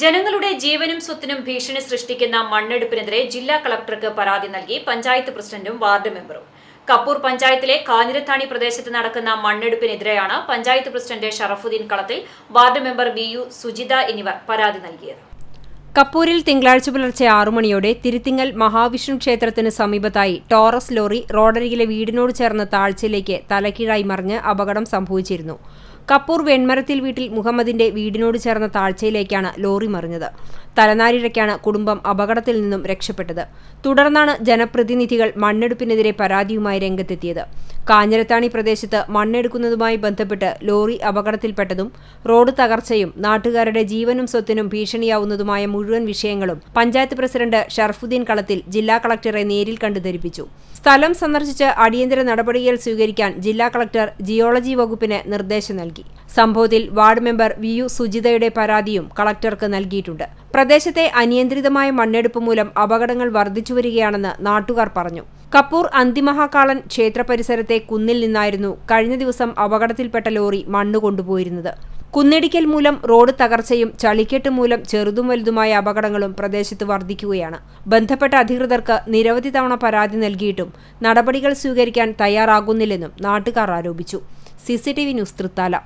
ജനങ്ങളുടെ ജീവനും സ്വത്തിനും ഭീഷണി സൃഷ്ടിക്കുന്ന മണ്ണെടുപ്പിനെതിരെ ജില്ലാ കളക്ടർക്ക് പരാതി നൽകി പഞ്ചായത്ത് പ്രസിഡന്റും വാർഡ് മെമ്പറും. കപ്പൂർ പഞ്ചായത്തിലെ കാഞ്ഞിരത്താണി പ്രദേശത്ത് നടക്കുന്ന മണ്ണെടുപ്പിനെതിരെയാണ് panchayat president Sharafuddin Kalathil ward member V U Sujitha എന്നിവർ പരാതി നൽകിയത്. കപ്പൂരിൽ തിങ്കളാഴ്ച പുലർച്ചെ ആറുമണിയോടെ തിരുത്തിങ്ങൽ മഹാവിഷ്ണു ക്ഷേത്രത്തിന് സമീപത്തായി ടോറസ് ലോറി റോഡരികിലെ വീടിനോട് ചേർന്ന താഴ്ചയിലേക്ക് തലക്കീഴായി മറിഞ്ഞ് അപകടം സംഭവിച്ചിരുന്നു. കപ്പൂർ വെൺമരത്തിൽ വീട്ടിൽ മുഹമ്മദിന്റെ വീടിനോട് ചേർന്ന താഴ്ചയിലേക്കാണ് ലോറി മറിഞ്ഞത്. തലനാരിഴയ്ക്കാണ് കുടുംബം അപകടത്തിൽ നിന്നും രക്ഷപ്പെട്ടത്. തുടർന്നാണ് ജനപ്രതിനിധികൾ മണ്ണെടുപ്പിനെതിരെ പരാതിയുമായി രംഗത്തെത്തിയത്. കാഞ്ഞിരത്താണി പ്രദേശത്ത് മണ്ണെടുക്കുന്നതുമായി ബന്ധപ്പെട്ട് ലോറി അപകടത്തിൽപ്പെട്ടതും റോഡ് തകർച്ചയും നാട്ടുകാരുടെ ജീവനും സ്വത്തിനും ഭീഷണിയാവുന്നതുമായ മുഴുവൻ വിഷയങ്ങളും പഞ്ചായത്ത് പ്രസിഡന്റ് ഷർഫുദ്ദീൻ കളത്തിൽ ജില്ലാ കളക്ടറെ നേരിൽ കണ്ടു ധരിപ്പിച്ചു സ്ഥലം സന്ദർശിച്ച് അടിയന്തര നടപടികൾ സ്വീകരിക്കാൻ ജില്ലാ കളക്ടർ ജിയോളജി വകുപ്പിന് നിർദ്ദേശം നൽകി. സംഭവത്തിൽ വാർഡ് മെമ്പർ വി യു സുജിതയുടെ പരാതിയും കളക്ടർക്ക് നൽകിയിട്ടുണ്ട്. പ്രദേശത്തെ അനിയന്ത്രിതമായ മണ്ണെടുപ്പ് മൂലം അപകടങ്ങൾ വർദ്ധിച്ചുവരികയാണെന്ന് നാട്ടുകാർ പറഞ്ഞു. കപ്പൂർ അന്തിമഹാകാളൻ ക്ഷേത്ര പരിസരത്തെ കുന്നിൽ നിന്നായിരുന്നു കഴിഞ്ഞ ദിവസം അപകടത്തിൽപ്പെട്ട ലോറി മണ്ണ് കൊണ്ടുപോയിരുന്നത്. കുന്നിടിക്കൽ മൂലം റോഡ് തകർച്ചയും ചളിക്കെട്ട് മൂലം ചെറുതും വലുതുമായ അപകടങ്ങളും പ്രദേശത്ത് വർദ്ധിക്കുകയാണ്. ബന്ധപ്പെട്ട അധികൃതർക്ക് നിരവധി തവണ പരാതി നൽകിയിട്ടും നടപടികൾ സ്വീകരിക്കാൻ തയ്യാറാകുന്നില്ലെന്നും നാട്ടുകാർ ആരോപിച്ചു. CCTV news Thrithala.